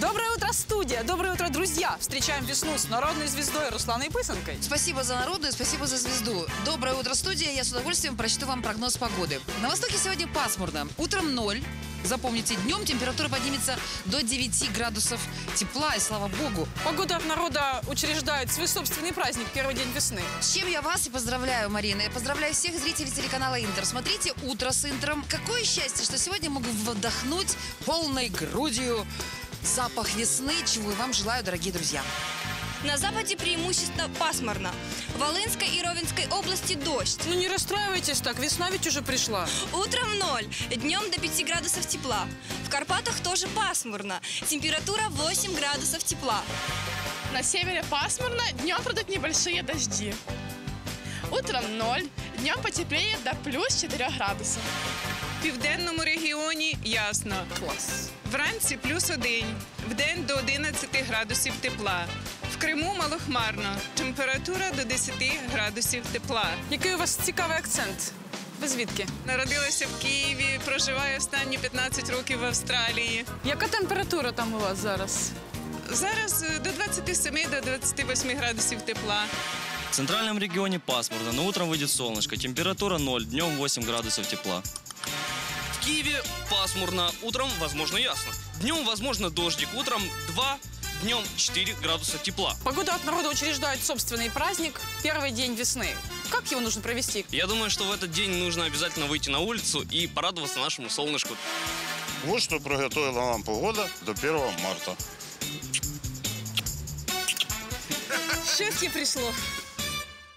Доброе утро, студия! Доброе утро, друзья! Встречаем весну с народной звездой Русланой Пысанкой. Спасибо за народную, спасибо за звезду. Доброе утро, студия. Я с удовольствием прочту вам прогноз погоды. На востоке сегодня пасмурно. Утром ноль. Запомните, днем температура поднимется до 9 градусов тепла, и слава богу. Погода от народа учреждает свой собственный праздник, первый день весны. С чем я вас и поздравляю, Марина. Я поздравляю всех зрителей телеканала Интер. Смотрите «Утро с Интером». Какое счастье, что сегодня могу вдохнуть полной грудью запах весны, чего и вам желаю, дорогие друзья. На западе преимущественно пасмурно. В Волынской и Ровенской области дождь. Ну не расстраивайтесь так, весна ведь уже пришла. Утром ноль, днем до 5 градусов тепла. В Карпатах тоже пасмурно. Температура 8 градусов тепла. На севере пасмурно, днем пройдут небольшие дожди. Утром 0, днем потеплее до плюс 4 градусов. В південному регіоні ясно. Класс. Вранці плюс один, вдень до 11 градусів тепла. В Криму малохмарно, температура до 10 градусів тепла. Який у вас цікавий акцент? Ви звідки? Народилася в Києві, проживаю останні 15 років в Австралії. Яка температура там у вас зараз? Зараз е, до 27 до 28 градусів тепла. В центральном регионе пасмурно, но утром выйдет солнышко. Температура 0, днем 8 градусов тепла. В Киеве пасмурно, утром, возможно, ясно. Днем, возможно, дождик, утром 2, днем 4 градуса тепла. Погода от народа учреждает собственный праздник, первый день весны. Как его нужно провести? Я думаю, что в этот день нужно обязательно выйти на улицу и порадоваться нашему солнышку. Вот что приготовила нам погода до 1 марта. Счастье пришло.